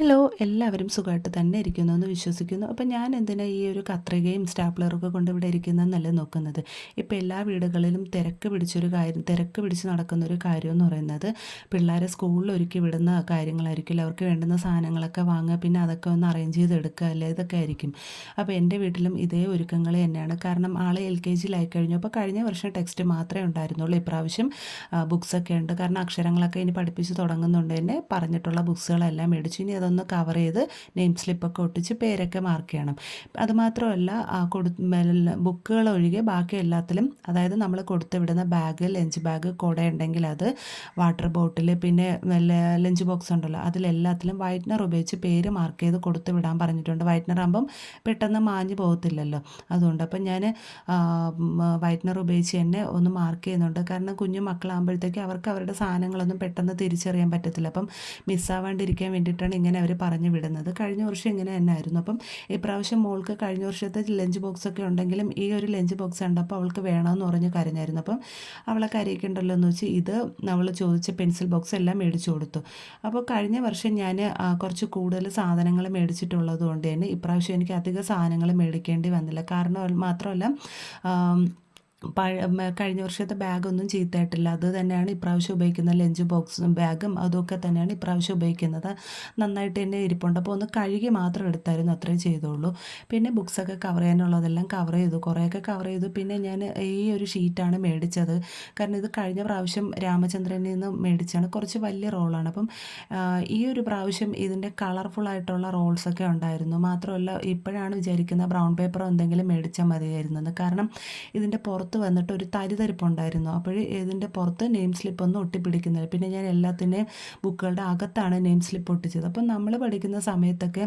Hello എല്ലാവരും സുഖമായിട്ട് തന്നെ ഇരിക്കുന്നു എന്ന് വിശ്വസിക്കുന്നു. അപ്പോൾ ഞാൻ എന്തിനാണ് ഈ ഒരു കത്രികയും സ്റ്റാപ്ലറൊക്കെ കൊണ്ട് ഇവിടെ ഇരിക്കുന്നതെന്നല്ല നോക്കുന്നത്? ഇപ്പോൾ എല്ലാ വീടുകളിലും തിരക്ക് പിടിച്ചൊരു കാര്യം തിരക്ക് പിടിച്ച് നടക്കുന്ന ഒരു കാര്യം എന്ന് പറയുന്നത് പിള്ളേരെ സ്കൂളിൽ ഒരുക്കി വിടുന്ന കാര്യങ്ങളായിരിക്കില്ല. അവർക്ക് വേണ്ടുന്ന സാധനങ്ങളൊക്കെ വാങ്ങുക പിന്നെ അതൊക്കെ ഒന്ന് അറേഞ്ച് ചെയ്തെടുക്കുക അല്ലേ? ഇതൊക്കെ ആയിരിക്കും. അപ്പോൾ എന്റെ വീട്ടിലും ഇതേ ഒരുക്കങ്ങൾ തന്നെയാണ്. കാരണം ആളെ എൽ കെ ജിയിലായി കഴിഞ്ഞു. അപ്പോൾ കഴിഞ്ഞ വർഷം ടെക്സ്റ്റ് മാത്രമേ ഉണ്ടായിരുന്നുള്ളൂ. ഇപ്രാവശ്യം ബുക്സൊക്കെ ഉണ്ട്. കാരണം അക്ഷരങ്ങളൊക്കെ ഇനി പഠിപ്പിച്ച് തുടങ്ങുന്നുണ്ട്. തന്നെ പറഞ്ഞിട്ടുള്ള ബുക്സുകളെല്ലാം മേടിച്ചു. ഇനി അതൊന്ന് കവർ ചെയ്ത് നെയിം സ്ലിപ്പൊക്കെ ഒട്ടിച്ച് പേരൊക്കെ മാർക്ക് ചെയ്യണം. അതുമാത്രമല്ല കൊടു ബുക്കുകൾ ഒഴികെ ബാക്കി എല്ലാത്തിലും അതായത് നമ്മൾ കൊടുത്തുവിടുന്ന ബാഗ് ലഞ്ച് ബാഗ് കുട ഉണ്ടെങ്കിൽ അത് വാട്ടർ ബോട്ടിൽ പിന്നെ ലഞ്ച് ബോക്സ് ഉണ്ടല്ലോ അതിലെല്ലാത്തിലും വൈറ്റ്നർ ഉപയോഗിച്ച് പേര് മാർക്ക് ചെയ്ത് കൊടുത്തു വിടാൻ പറഞ്ഞിട്ടുണ്ട്. വൈറ്റ്നർ ആകുമ്പം പെട്ടെന്ന് മാഞ്ഞു പോകത്തില്ലല്ലോ. അതുകൊണ്ട് അപ്പം ഞാൻ വൈറ്റ്നർ ഉപയോഗിച്ച് തന്നെ ഒന്ന് മാർക്ക് ചെയ്യുന്നുണ്ട്. കാരണം കുഞ്ഞു മക്കളാകുമ്പോഴത്തേക്ക് അവർക്ക് അവരുടെ സാധനങ്ങളൊന്നും പെട്ടെന്ന് തിരിച്ചറിയാൻ പറ്റത്തില്ല. അപ്പം മിസ്സാവാണ്ടിരിക്കാൻ വേണ്ടിയിട്ടാണ് ഇങ്ങനെ അവർ പറഞ്ഞു വിടുന്നത്. കഴിഞ്ഞ വർഷം ഇങ്ങനെ തന്നെ ആയിരുന്നു അപ്പം ഇപ്രാവശ്യം മോൾക്ക് കഴിഞ്ഞ വർഷത്തെ ലഞ്ച് ബോക്സ് ഒക്കെ ഉണ്ടെങ്കിലും ഈ ഒരു ലഞ്ച് ബോക്സ് ഉണ്ടപ്പോൾ അവൾക്ക് വേണമെന്ന് പറഞ്ഞ് കരഞ്ഞായിരുന്നു. അപ്പം അവളെ കരയിക്കണ്ടല്ലോ എന്ന് വെച്ച് ഇത് അവൾ ചോദിച്ച പെൻസിൽ ബോക്സ് എല്ലാം മേടിച്ചു കൊടുത്തു. അപ്പോൾ കഴിഞ്ഞ വർഷം ഞാൻ കുറച്ച് കൂടുതൽ സാധനങ്ങൾ മേടിച്ചിട്ടുള്ളത് കൊണ്ട് തന്നെ ഇപ്രാവശ്യം എനിക്ക് അധിക സാധനങ്ങൾ മേടിക്കേണ്ടി വന്നില്ല. കാരണം മാത്രമല്ല കഴിഞ്ഞ വർഷത്തെ ബാഗൊന്നും ചീത്തയായിട്ടില്ല. അത് തന്നെയാണ് ഇപ്രാവശ്യം ഉപയോഗിക്കുന്ന ലഞ്ച് ബോക്സും ബാഗും അതൊക്കെ തന്നെയാണ് ഇപ്രാവശ്യം ഉപയോഗിക്കുന്നത്. നന്നായിട്ട് തന്നെ ഇരിപ്പുണ്ട്. അപ്പോൾ ഒന്ന് കഴുകി മാത്രം എടുത്തായിരുന്നു അത്രയും ചെയ്തോളൂ പിന്നെ ബുക്സൊക്കെ കവർ ചെയ്യാനുള്ളതെല്ലാം കവർ ചെയ്തു. കുറേയൊക്കെ കവർ ചെയ്തു. പിന്നെ ഞാൻ ഈ ഒരു ഷീറ്റാണ് മേടിച്ചത്. കാരണം ഇത് കഴിഞ്ഞ പ്രാവശ്യം രാമചന്ദ്രനിൽ നിന്ന് മേടിച്ചാണ് കുറച്ച് വലിയ റോളാണ്. അപ്പം ഈ ഒരു പ്രാവശ്യം ഇതിന്റെ കളർഫുൾ ആയിട്ടുള്ള റോൾസൊക്കെ ഉണ്ടായിരുന്നു. മാത്രമല്ല ഇപ്പോഴാണ് വിചാരിക്കുന്നത് ബ്രൗൺ പേപ്പറോ എന്തെങ്കിലും മേടിച്ചാൽ മതിയായിരുന്നത് കാരണം ഇതിന്റെ പുറത്ത് പുറത്ത് വന്നിട്ട് ഒരു തരിതരിപ്പുണ്ടായിരുന്നു. അപ്പോൾ ഇതിന്റെ പുറത്ത് നെയിം സ്ലിപ്പ് ഒന്നും ഒട്ടിപ്പിടിക്കുന്നില്ല പിന്നെ ഞാൻ എല്ലാത്തിന്റെയും ബുക്കുകളുടെ അകത്താണ് നെയിം സ്ലിപ്പ് ഒട്ടിച്ചത്. അപ്പം നമ്മൾ പഠിക്കുന്ന സമയത്തൊക്കെ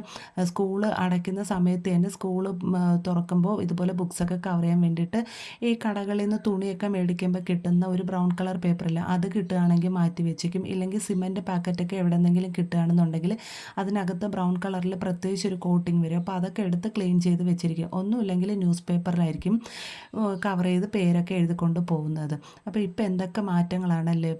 സ്കൂൾ അടയ്ക്കുന്ന സമയത്ത് തന്നെ സ്കൂൾ തുറക്കുമ്പോൾ ഇതുപോലെ ബുക്സൊക്കെ കവർ ചെയ്യാൻ വേണ്ടിയിട്ട് ഈ കടകളിൽ നിന്ന് തുണിയൊക്കെ മേടിക്കുമ്പോൾ കിട്ടുന്ന ഒരു ബ്രൗൺ കളർ പേപ്പറില്ല അത് കിട്ടുകയാണെങ്കിൽ മാറ്റി വെച്ചേക്കും. ഇല്ലെങ്കിൽ സിമന്റ് പാക്കറ്റൊക്കെ എവിടെ നിന്നെങ്കിലും കിട്ടുകയാണെന്നുണ്ടെങ്കിൽ അതിനകത്ത് ബ്രൗൺ കളറിൽ പ്രത്യേകിച്ച് ഒരു കോട്ടിങ് വരും. അപ്പോൾ അതൊക്കെ എടുത്ത് ക്ലീൻ ചെയ്ത് വെച്ചിരിക്കും. ഒന്നുമില്ലെങ്കിൽ ന്യൂസ് പേപ്പറിലായിരിക്കും കവർ ചെയ്ത് പേരൊക്കെ എഴുതിക്കൊണ്ട് പോകുന്നത്. അപ്പോൾ ഇപ്പോൾ എന്തൊക്കെ മാറ്റങ്ങളാണല്ലേ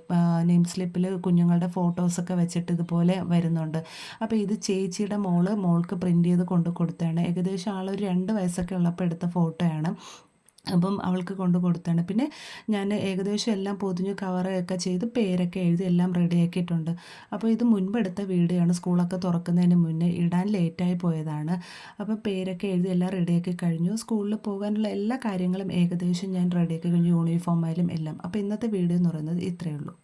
നെയിം സ്ലിപ്പിൽ കുഞ്ഞുങ്ങളുടെ ഫോട്ടോസൊക്കെ വെച്ചിട്ട് ഇതുപോലെ വരുന്നുണ്ട്. അപ്പോൾ ഇത് ചേച്ചിയുടെ മോൾ മോൾക്ക് പ്രിന്റ് ചെയ്ത് കൊണ്ട് കൊടുത്തതാണ്. ഏകദേശം ആളൊരു രണ്ട് വയസ്സൊക്കെ ഉള്ളപ്പോൾ എടുത്ത ഫോട്ടോയാണ്. അപ്പം അവൾക്ക് കൊണ്ട് കൊടുത്താണ്. പിന്നെ ഞാൻ ഏകദേശം എല്ലാം പൊതിഞ്ഞ് കവറൊക്കെ ചെയ്ത് പേരൊക്കെ എഴുതി എല്ലാം റെഡിയാക്കിയിട്ടുണ്ട്. അപ്പോൾ ഇത് മുൻപെടുത്ത വീഡിയോ സ്കൂളൊക്കെ തുറക്കുന്നതിന് മുന്നേ ഇടാൻ ലേറ്റായി പോയതാണ്. അപ്പോൾ പേരൊക്കെ എഴുതി എല്ലാം റെഡിയാക്കി കഴിഞ്ഞു. സ്കൂളിൽ പോകാനുള്ള എല്ലാ കാര്യങ്ങളും ഏകദേശം ഞാൻ റെഡിയാക്കി കഴിഞ്ഞു. യൂണിഫോം ആയാലും എല്ലാം. അപ്പോൾ ഇന്നത്തെ വീഡിയോ എന്ന് പറയുന്നത് ഇത്രയേ ഉള്ളൂ.